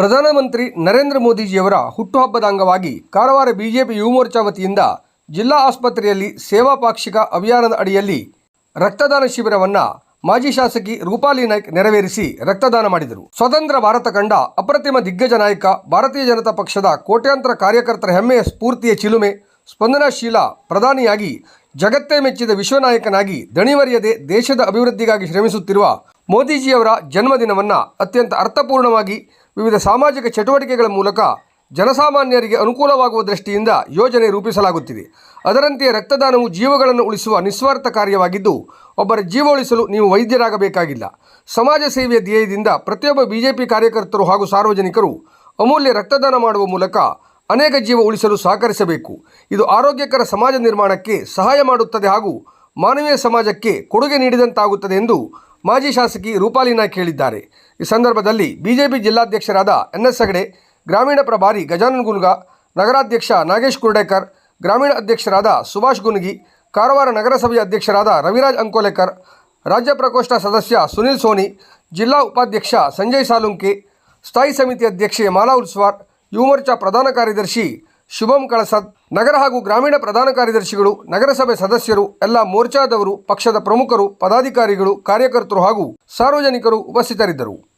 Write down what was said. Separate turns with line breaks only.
ಪ್ರಧಾನಮಂತ್ರಿ ನರೇಂದ್ರ ಮೋದಿಜಿಯವರ ಹುಟ್ಟುಹಬ್ಬದ ಅಂಗವಾಗಿ ಕಾರವಾರ ಬಿಜೆಪಿ ಯುವ ಮೋರ್ಚಾ ವತಿಯಿಂದ ಜಿಲ್ಲಾ ಆಸ್ಪತ್ರೆಯಲ್ಲಿ ಸೇವಾ ಪಾಕ್ಷಿಕ ಅಭಿಯಾನದ ಅಡಿಯಲ್ಲಿ ರಕ್ತದಾನ ಶಿಬಿರವನ್ನ ಮಾಜಿ ಶಾಸಕಿ ರೂಪಾಲಿ ನಾಯ್ಕ್ ನೆರವೇರಿಸಿ ರಕ್ತದಾನ ಮಾಡಿದರು. ಸ್ವತಂತ್ರ ಭಾರತ ಕಂಡ ಅಪ್ರತಿಮ ದಿಗ್ಗಜ ನಾಯಕ, ಭಾರತೀಯ ಜನತಾ ಪಕ್ಷದ ಕೋಟ್ಯಾಂತರ ಕಾರ್ಯಕರ್ತರ ಹೆಮ್ಮೆಯ ಸ್ಫೂರ್ತಿಯ ಚಿಲುಮೆ, ಸ್ಪಂದನಾಶೀಲ ಪ್ರಧಾನಿಯಾಗಿ ಜಗತ್ತೇ ಮೆಚ್ಚಿದ ವಿಶ್ವನಾಯಕನಾಗಿ ದಣಿವರಿಯದೆ ದೇಶದ ಅಭಿವೃದ್ಧಿಗಾಗಿ ಶ್ರಮಿಸುತ್ತಿರುವ ಮೋದಿಜಿಯವರ ಜನ್ಮದಿನವನ್ನು ಅತ್ಯಂತ ಅರ್ಥಪೂರ್ಣವಾಗಿ ವಿವಿಧ ಸಾಮಾಜಿಕ ಚಟುವಟಿಕೆಗಳ ಮೂಲಕ ಜನಸಾಮಾನ್ಯರಿಗೆ ಅನುಕೂಲವಾಗುವ ದೃಷ್ಟಿಯಿಂದ ಯೋಜನೆ ರೂಪಿಸಲಾಗುತ್ತಿದೆ. ಅದರಂತೆ ರಕ್ತದಾನವು ಜೀವಗಳನ್ನು ಉಳಿಸುವ ನಿಸ್ವಾರ್ಥ ಕಾರ್ಯವಾಗಿದ್ದು, ಒಬ್ಬರ ಜೀವ ಉಳಿಸಲು ನೀವು ವೈದ್ಯರಾಗಬೇಕಾಗಿಲ್ಲ. ಸಮಾಜ ಸೇವೆಯ ಧ್ಯೇಯದಿಂದ ಪ್ರತಿಯೊಬ್ಬ ಬಿಜೆಪಿ ಕಾರ್ಯಕರ್ತರು ಹಾಗೂ ಸಾರ್ವಜನಿಕರು ಅಮೂಲ್ಯ ರಕ್ತದಾನ ಮಾಡುವ ಮೂಲಕ ಅನೇಕ ಜೀವ ಉಳಿಸಲು ಸಹಕರಿಸಬೇಕು. ಇದು ಆರೋಗ್ಯಕರ ಸಮಾಜ ನಿರ್ಮಾಣಕ್ಕೆ ಸಹಾಯ ಮಾಡುತ್ತದೆ ಹಾಗೂ ಮಾನವೀಯ ಸಮಾಜಕ್ಕೆ ಕೊಡುಗೆ ನೀಡಿದಂತಾಗುತ್ತದೆ ಎಂದು ಮಾಜಿ ಶಾಸಕಿ ರೂಪಾಲಿ ಕೇಳಿದ್ದಾರೆ. ಈ ಸಂದರ್ಭದಲ್ಲಿ ಬಿಜೆಪಿ ಜಿಲ್ಲಾಧ್ಯಕ್ಷರಾದ ಎನ್ ಎಸ್ ಹೆಗಡೆ, ಗ್ರಾಮೀಣ ಪ್ರಭಾರಿ ಗಜಾನನ್ ಗುನ್ಗ, ನಗರಾಧ್ಯಕ್ಷ ನಾಗೇಶ್ ಕುರ್ಡೇಕರ್, ಗ್ರಾಮೀಣ ಅಧ್ಯಕ್ಷರಾದ ಸುಭಾಷ್ ಗುನ್ಗಿ, ಕಾರವಾರ ನಗರಸಭೆಯ ಅಧ್ಯಕ್ಷರಾದ ರವಿರಾಜ್ ಅಂಕೋಲೇಕರ್, ರಾಜ್ಯ ಪ್ರಕೋಷ್ಠ ಸದಸ್ಯ ಸುನಿಲ್ ಸೋನಿ, ಜಿಲ್ಲಾ ಉಪಾಧ್ಯಕ್ಷ ಸಂಜಯ್ ಸಾಲುಂಕೆ, ಸ್ಥಾಯಿ ಸಮಿತಿ ಅಧ್ಯಕ್ಷೆ ಮಾಲಾ ಉಲ್ಸ್ವಾರ್, ಯುವ ಮೋರ್ಚಾ ಪ್ರಧಾನ ಕಾರ್ಯದರ್ಶಿ ಶುಭಂ ಕಳಸದ್ ನಗರ ಹಾಗೂ ಗ್ರಾಮೀಣ ಪ್ರಧಾನ ಕಾರ್ಯದರ್ಶಿಗಳು, ನಗರಸಭೆ ಸದಸ್ಯರು, ಎಲ್ಲ ಮೋರ್ಚಾದವರು, ಪಕ್ಷದ ಪ್ರಮುಖರು, ಪದಾಧಿಕಾರಿಗಳು, ಕಾರ್ಯಕರ್ತರು ಹಾಗೂ ಸಾರ್ವಜನಿಕರು ಉಪಸ್ಥಿತರಿದ್ದರು.